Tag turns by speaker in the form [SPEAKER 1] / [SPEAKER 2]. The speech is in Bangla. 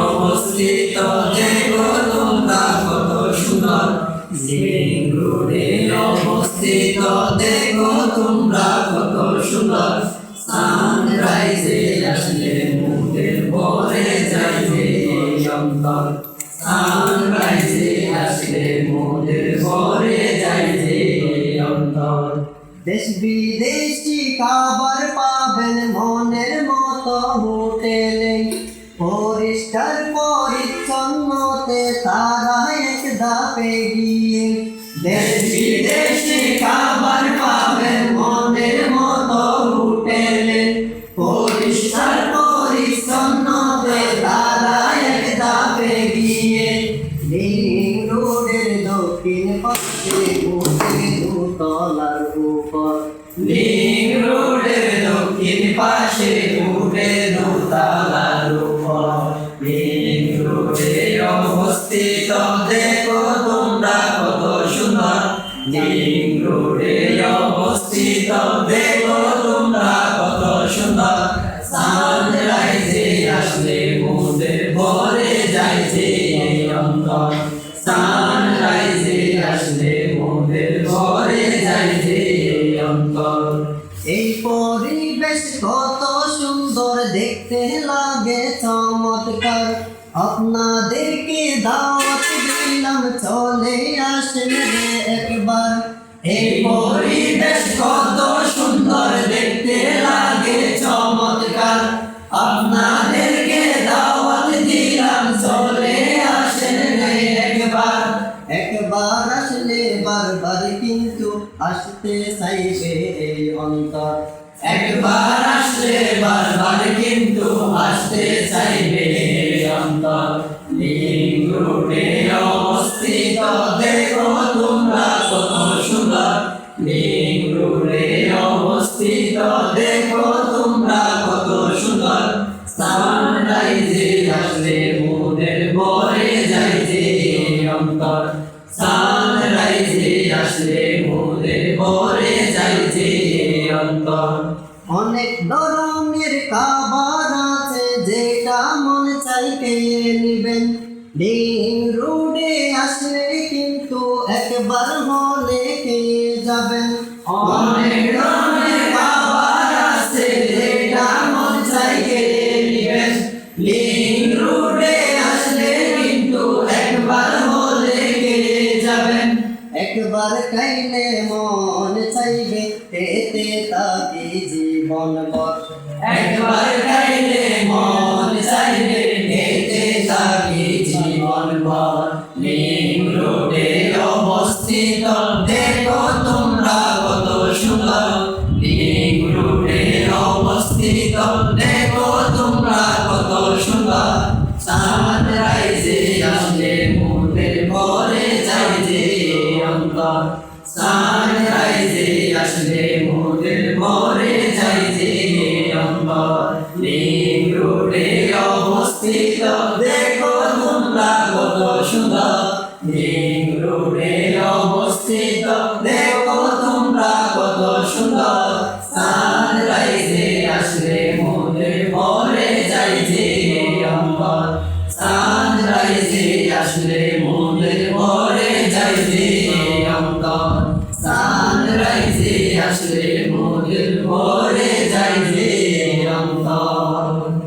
[SPEAKER 1] অবস্থিত দেখো কত সুন্দর রোডে অবস্থিত দেখো তোমরা কত সুন্দর সানরাইজে আসলে মুখের পরে যাইবে অন্তর সানরাইজে আসলে মুখের পরে যাইবে অন্তর
[SPEAKER 2] দেশ বিদেশি খাবার পাবেন, মনের মতো হোটেলে। পরিষ্কার পরিচ্ছন্নতে তারা এক ধাপে গিয়ে লিং
[SPEAKER 1] রোডে অবস্থিত দেখো তোমরা কত সুন্দর। সানরাইজে আসলে মোদের ভরে যাইছে এই অন্তর। সানরাইজে আসলে মোদের ভরে যাইছে এই অন্তর।
[SPEAKER 2] এই পরিবেশ কত সুন্দর দেখতে লাগে চমৎকার। আপনাদেরকে দাওয়াত দিলাম, চলে আসেন রে।
[SPEAKER 1] এই পরিবেশ কত সুন্দর, দেখতে লাগে চমৎকার। আপনাদেরকে দাওয়াত দিলাম, চলে আসেন একবার।
[SPEAKER 2] একবার আসলে বারবার কিন্তু আসতে চাইবে এই অন্তর।
[SPEAKER 1] একবার আসলে বারবার কিন্তু আসতে চাইবে সুন্দর অবস্থিত। দেখো তোমরা কত সুন্দর। সানরাইজে আসলে মোদের বরে যাইতে এই অন্তর। সানরাইজে আসলে মোদের বরে যাইতে এই অন্তর।
[SPEAKER 2] অনেক ধরনের খাবার আছে, যেটা মন চাই পেয়ে নিবেন। ডিং রোডে আসলে কিন্তু একবার হলে খেয়ে
[SPEAKER 1] কিন্তু একবার হলে খেয়ে যাবেন
[SPEAKER 2] একবার খাইলে মন চাইবে পেতে তাকে জীবন বর।
[SPEAKER 1] একবার খাইলে মন সুন্দর লিং রোডে অবস্থিত দেখো তোমরা কত সুন্দর সানরাইজে আসলে মুদের পরে যাই যে অন্তর সানরাইজে আসলে মুদের পরে যাই যে অন্তর লিং রোডে অবস্থিত দেখো তোমরা অবস্থিত today and